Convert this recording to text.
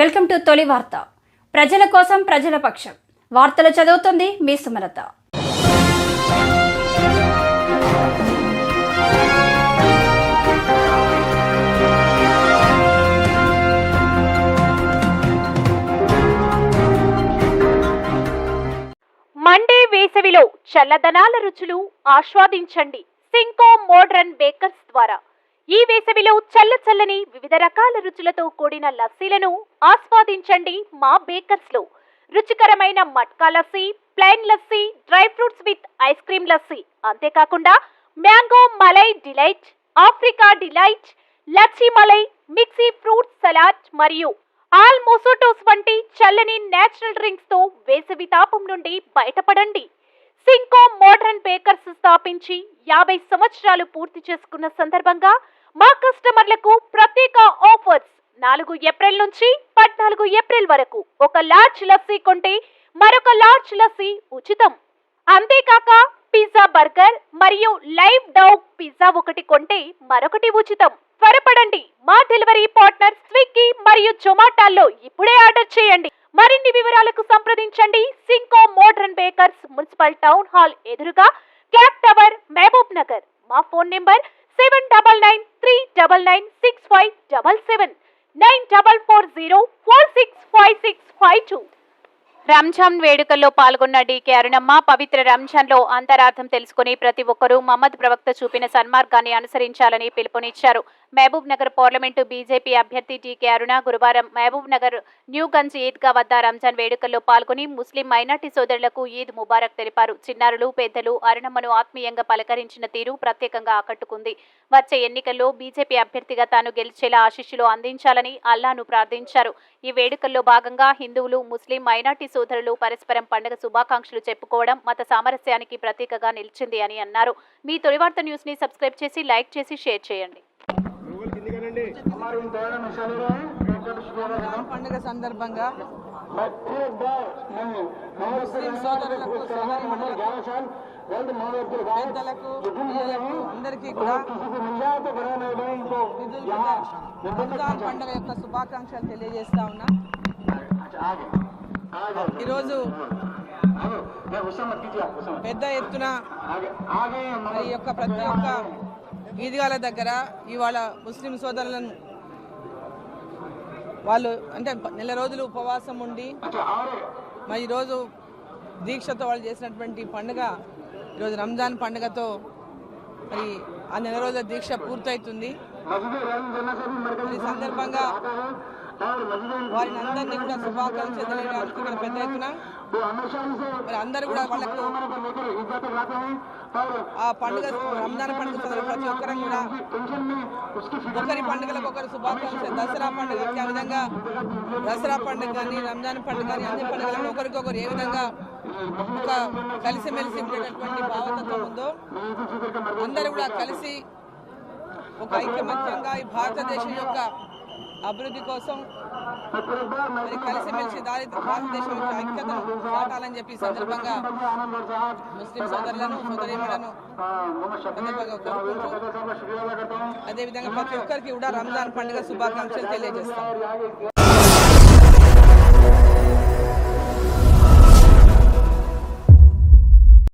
Welcome to తొలి వార్త. ప్రజల కోసం ప్రజల పక్షం. వార్తలు చదువుతుంది మీ సుమలత. మండే వేసవిలో చల్లదనాల రుచులు ఆస్వాదించండి సింకో మోడ్రన్ బేకర్స్ ద్వారా. ఈ వేసవిలో చల్ల చల్లని వివిధ రకాల రుచులతో కూడిన లస్సీలను ఆస్వాదించండి మా బేకర్స్లో రుచికరమైన matka lassi plain lassi dry fruits with ice cream lassi. అంతేకాకుండా mango malai delight Africa delight lassi malai mixed fruit salad మరియు ఆల్ మోసోటోస్ వంటి చల్లని నేచురల్ డ్రింక్స్తో వేసవి తాపం నుండి బయటపడండి. సింకో మోడర్న్ బేకర్స్ స్థాపించి యాభై సంవత్సరాలు పూర్తి చేసుకున్న సందర్భంగా మా కస్టమర్లకు ప్రత్యేక ఆఫర్స్. నాలుగు ఏప్రిల్ నుంచి పద్నాలుగు ఏప్రిల్ వరకు ఒక లార్జ్ లస్సీ కొంటే మరొక లార్జ్ లస్సీ ఉచితం. అంతేకాక పిజ్జా బర్గర్ మరియు లైవ్ డౌగ్ పిజ్జా ఒకటి కొంటే మరొకటి ఉచితం. త్వరపడండి. మా డెలివరీ పార్ట్నర్ స్విగ్గీ మరియు జొమాటోలో ఇప్పుడే ఆర్డర్ చేయండి. మరిన్ని వివరాలకు సంప్రదించండి. Cinco modern bakers municipal town hall ఎదురుగా క్లాక్ టవర్ మహబూబ్ నగర్. మా phone number seven double nine three double nine six five double seven nine double four zero four six five six five two Ramzan వేడుకల్లో పాల్గొన్న DK Arunamma పవిత్ర రంజాన్లో అంతరార్థం తెలుసుకుని ప్రతి ఒక్కరూ మహమ్మద్ ప్రవక్త చూపిన సన్మార్గాన్ని అనుసరించాలని పిలుపునిచ్చారు. మహబూబ్ నగర్ పార్లమెంటు బీజేపీ అభ్యర్థి టీకే అరుణ గురువారం మహబూబ్ నగర్ న్యూగంజ్ ఈద్గా వద్ద రంజాన్ వేడుకల్లో పాల్గొని ముస్లిం మైనార్టీ సోదరులకు ఈద్ ముబారక్ తెలిపారు. చిన్నారులు పెద్దలు అరుణమ్మను ఆత్మీయంగా పలకరించిన తీరు ప్రత్యేకంగా ఆకట్టుకుంది. వచ్చే ఎన్నికల్లో బీజేపీ అభ్యర్థిగా తాను గెలిచేలా ఆశీస్సులు అందించాలని అల్లాను ప్రార్థించారు. ఈ వేడుకల్లో భాగంగా హిందువులు ముస్లిం మైనార్టీ సోదరులు పరస్పరం పండుగ శుభాకాంక్షలు చెప్పుకోవడం మత సామరస్యానికి ప్రతీకగా నిలిచింది అని అన్నారు. మీ తొలివార్త న్యూస్ని న్యూస్ని సబ్స్క్రైబ్ చేసి లైక్ చేసి షేర్ చేయండి. పండుగ సందర్భంగా ముస్లిం సోదరులకు సోదరీమణులకు పెద్దలకు పిల్లలకు అందరికీ కూడా ఈదుల్ ఫితర్ రంజాన్ పండుగ యొక్క శుభాకాంక్షలు తెలియజేస్తా ఉన్నా. ఈరోజు పెద్ద ఎత్తున ఈ యొక్క ప్రతి ఒక్క ఈద్గాల దగ్గర ఇవాళ ముస్లిం సోదరులను వాళ్ళు అంటే నెల రోజులు ఉపవాసం ఉండి మరి ఈరోజు దీక్షతో వాళ్ళు చేసినటువంటి పండుగ ఈరోజు రంజాన్ పండుగతో మరి ఆ నెల రోజుల దీక్ష పూర్తవుతుంది ఈ సందర్భంగా వారిని అందరినీ కూడా శుభాకాంక్షలు తెలియడానికి ఇక్కడ పెద్ద ఎత్తున మరి అందరూ కూడా వాళ్ళకు ఆ పండుగ రంజాన్ పండుగ ప్రతి ఒక్కరం కూడా ఒకరి పండుగలకు ఒకరు శుభాకాంక్షలు. దసరా పండుగకి ఆ విధంగా దసరా పండుగ కానీ రంజాన్ పండుగ కానీ అన్ని పండుగలకు ఒకరికొకరు ఏ విధంగా ఒక కలిసిమెలిసి ఉండేటటువంటి భావతత్వం ఉందో అందరూ కూడా కలిసి ఒక ఐకమత్యంగా ఈ భారతదేశం యొక్క అభివృద్ధి కోసం మరి కలిసిమెలిసి దారి భారతదేశం యొక్క ఐక్యతను చాటాలని చెప్పి సందర్భంగా ముస్లిం సోదరులను సోదరీమణులను కోరుకుంటూ అదేవిధంగా ప్రతి ఒక్కరికి కూడా రంజాన్ పండుగ శుభాకాంక్షలు తెలియజేస్తాం.